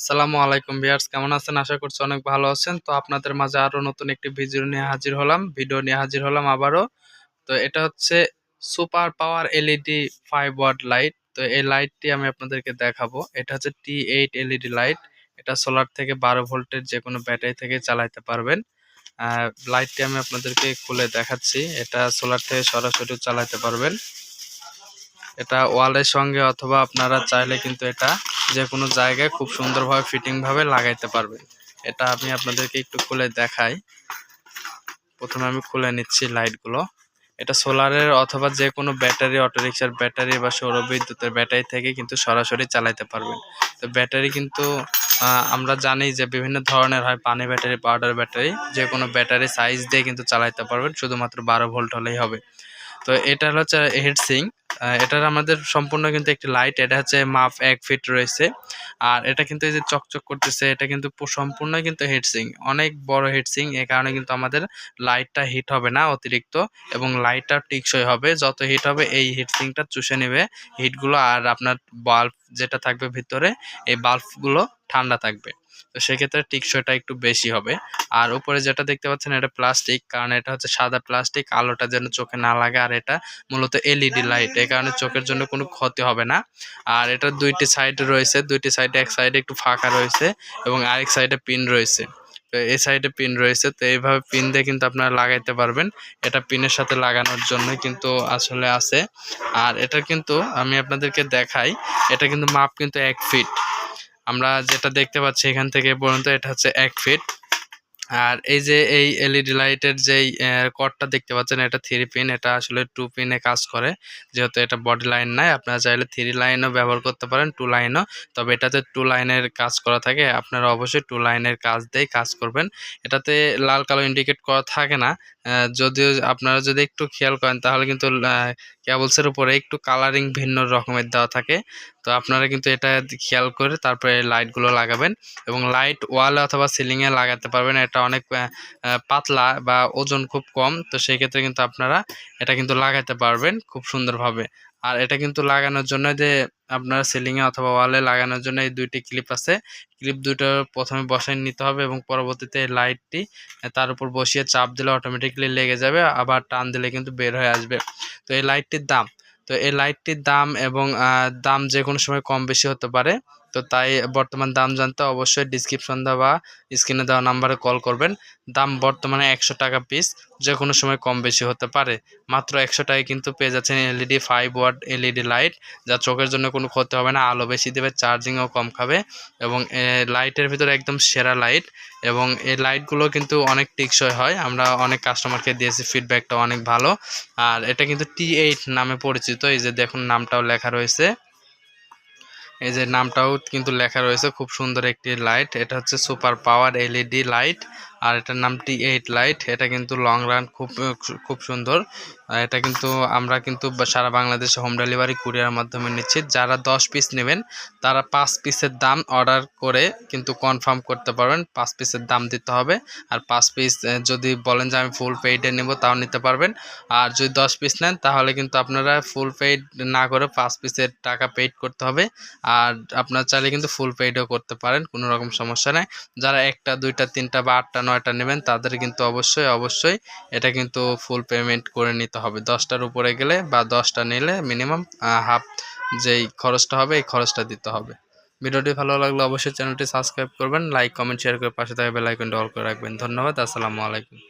আসসালামু আলাইকুম ভিউয়ার্স, কেমন আছেন? আশা করছি অনেক ভালো আছেন। তো আপনাদের মাঝে আরও নতুন একটি ভিডিও নিয়ে হাজির হলাম, ভিডিও নিয়ে হাজির হলাম আবারও। তো এটা হচ্ছে super power LED five watt light. তো এই লাইটটি আমি আপনাদেরকে দেখাবো। এটা হচ্ছে টি এইট এলইডি লাইট। এটা সোলার থেকে বারো ভোল্টের যে কোনো ব্যাটারি থেকে চালাতে পারবেন। লাইটটি আমি আপনাদেরকে খুলে দেখাচ্ছি। এটা সোলার থেকে সরাসরি চালাতে পারবেন। এটা ওয়ালের সঙ্গে অথবা আপনারা চাইলে কিন্তু এটা যে কোনো জায়গায় খুব সুন্দরভাবে ফিটিংভাবে লাগাইতে পারবেন এটা আমি আপনাদেরকে একটু খুলে দেখাই। প্রথমে আমি খুলে নিচ্ছি লাইটগুলো এটা সোলারের অথবা যে কোনো ব্যাটারি অটোরিক্সার ব্যাটারি বা সৌরবিদ্যুতের ব্যাটারি থেকে কিন্তু সরাসরি চালাতে পারবেন। তো ব্যাটারি কিন্তু আমরা জানি যে বিভিন্ন ধরনের হয়, পানি ব্যাটারি পাউডার ব্যাটারি, যে কোনো ব্যাটারি সাইজ দিয়ে কিন্তু চালাতে পারবেন, শুধুমাত্র বারো ভোল্ট হলেই হবে। তো এটা হচ্ছে হেডসিং এটার আমাদের সম্পূর্ণ কিন্তু একটি লাইট এটা হচ্ছে মাপ এক ফিট রয়েছে। আর এটা কিন্তু এই যে চকচক করতেছে, এটা কিন্তু সম্পূর্ণ কিন্তু হেডসিং অনেক বড় হেডসিং এ কারণে কিন্তু আমাদের লাইটটা হিট হবে না অতিরিক্ত, এবং লাইটটা টিকসই হবে। যত হিট হবে, এই হিটসিংটা চুষে নেবে হিটগুলো আর আপনার বাল্ব যেটা থাকবে ভিতরে, এই বাল্বগুলো ঠান্ডা থাকবে। তো সেক্ষেত্রে টিকসইটা একটু বেশি হবে। আর উপরে যেটা দেখতে পাচ্ছেন এটা প্লাস্টিক, কারণ এটা হচ্ছে সাদা প্লাস্টিক, আলোটা যেন চোখে না লাগে। আর এটা মূলত এলইডি লাইট এই কারণে চোখের জন্য কোনো ক্ষতি হবে না। আর এটা দুইটি সাইড রয়েছে, দুইটি সাইডে এক সাইডে একটু ফাঁকা রয়েছে এবং আরেক সাইডে পিন রয়েছে। তো এই সাইডে পিন রয়েছে, তো এইভাবে পিন দিয়ে কিন্তু আপনারা লাগাইতে পারবেন। এটা পিনের সাথে লাগানোর জন্য কিন্তু আসলে আছে। আর এটা কিন্তু আমি আপনাদেরকে দেখাই, এটা কিন্তু মাপ কিন্তু এক ফিট আমরা যেটা দেখতে পাচ্ছি এখান থেকে পর্যন্ত, এটা হচ্ছে এক ফিট আর এই যে এই এলইডি লাইটের যেই কটটা দেখতে পাচ্ছেন, এটা থ্রি পিন এটা আসলে টু পিনে কাজ করে। যেহেতু এটা বডি লাইন নাই, আপনারা চাইলে থ্রি লাইনও ব্যবহার করতে পারেন টু লাইনও তবে এটাতে টু লাইনের কাজ করা থাকে, আপনারা অবশ্যই টু লাইনের কাজ দিয়েই কাজ করবেন। এটাতে লাল কালো ইন্ডিকেট করা থাকে না যদিও আপনারা যদি একটু খেয়াল করেন, তাহলে কিন্তু ক্যাবলসের উপরে একটু কালারিং ভিন্ন রকমের দেওয়া থাকে। তো আপনারা কিন্তু এটা খেয়াল করে তারপরে লাইটগুলো লাগাবেন এবং লাইট ওয়ালে অথবা সিলিংয়ে লাগাতে পারবেন। এটা অনেক পাতলা বা ওজন খুব কম। তো সেই ক্ষেত্রে কিন্তু আপনারা এটা কিন্তু লাগাতে পারবেন খুব সুন্দরভাবে। আর এটা কিন্তু লাগানোর জন্য যে আপনার সিলিংয়ে অথবা ওয়ালে লাগানোর জন্য এই দুইটি ক্লিপ আছে। ক্লিপ দুটো প্রথমে বসাই নিতে হবে এবং পরবর্তীতে এই লাইটটি তার উপর বসিয়ে চাপ দিলে অটোমেটিকলি লেগে যাবে, আবার টান দিলে কিন্তু বের হয়ে আসবে। তো এই লাইটটির দাম, তো এই লাইটটির দাম এবং দাম যে কোনো সময় কম বেশি হতে পারে। তো তাই বর্তমান দাম জানতে অবশ্যই ডিসক্রিপশন দেওয়া স্ক্রিনে দেওয়া নাম্বারে কল করবেন। দাম বর্তমানে একশো টাকা পিস যে কোনো সময় কম বেশি হতে পারে। মাত্র একশো টাকায় কিন্তু পেয়ে যাচ্ছেন LED five watt LED light যা চোখের জন্য কোনো ক্ষতি হবে না, আলো বেশি দেবে চার্জিংও কম খাবে এবং লাইটের ভিতরে একদম সেরা লাইট এবং এই লাইটগুলো কিন্তু অনেক টিকসই হয়। আমরা অনেক কাস্টমারকে দিয়েছি ফিডব্যাকটা অনেক ভালো। আর এটা কিন্তু টি এইট নামে পরিচিত, এই যে দেখুন নামটাও লেখা রয়েছে। এই যে নামটাও কিন্তু লেখা রয়েছে, খুব সুন্দর একটি লাইট এটা হচ্ছে সুপার পাওয়ার এলইডি লাইট আর এটার নাম টি এইট লাইট এটা কিন্তু লং রান খুব খুব সুন্দর। এটা কিন্তু আমরা কিন্তু সারা বাংলাদেশে হোম ডেলিভারি কুরিয়ার মাধ্যমে নিচ্ছি। যারা দশ পিস নেবেন, তারা পাঁচ পিসের দাম অর্ডার করে কিন্তু কনফার্ম করতে পারবেন, পাঁচ পিসের দাম দিতে হবে। আর পাঁচ পিস যদি বলেন যে আমি ফুল পেইডে নেব, তাও নিতে পারবেন। আর যদি দশ পিস নেন, তাহলে কিন্তু আপনারা ফুল পেইড না করে পাঁচ পিসের টাকা পেইড করতে হবে। আর আপনার চাইলে কিন্তু ফুল পেইডও করতে পারেন, কোনো রকম সমস্যা নেই। যারা একটা, দুইটা, তিনটা বা আটটা নয়টা নেবেন, তাদের কিন্তু অবশ্যই অবশ্যই এটা কিন্তু ফুল পেমেন্ট করে নিতে হবে। দশটার উপরে গেলে বা দশটা নিলে মিনিমাম হাফ যেই খরচটা হবে এই খরচটা দিতে হবে। ভিডিওটি ভালো লাগলে অবশ্যই চ্যানেলটি সাবস্ক্রাইব করবেন লাইক কমেন্ট শেয়ার করে পাশে থাকা বেলাইকনটি অল করে রাখবেন। ধন্যবাদ, আসসালামু আলাইকুম।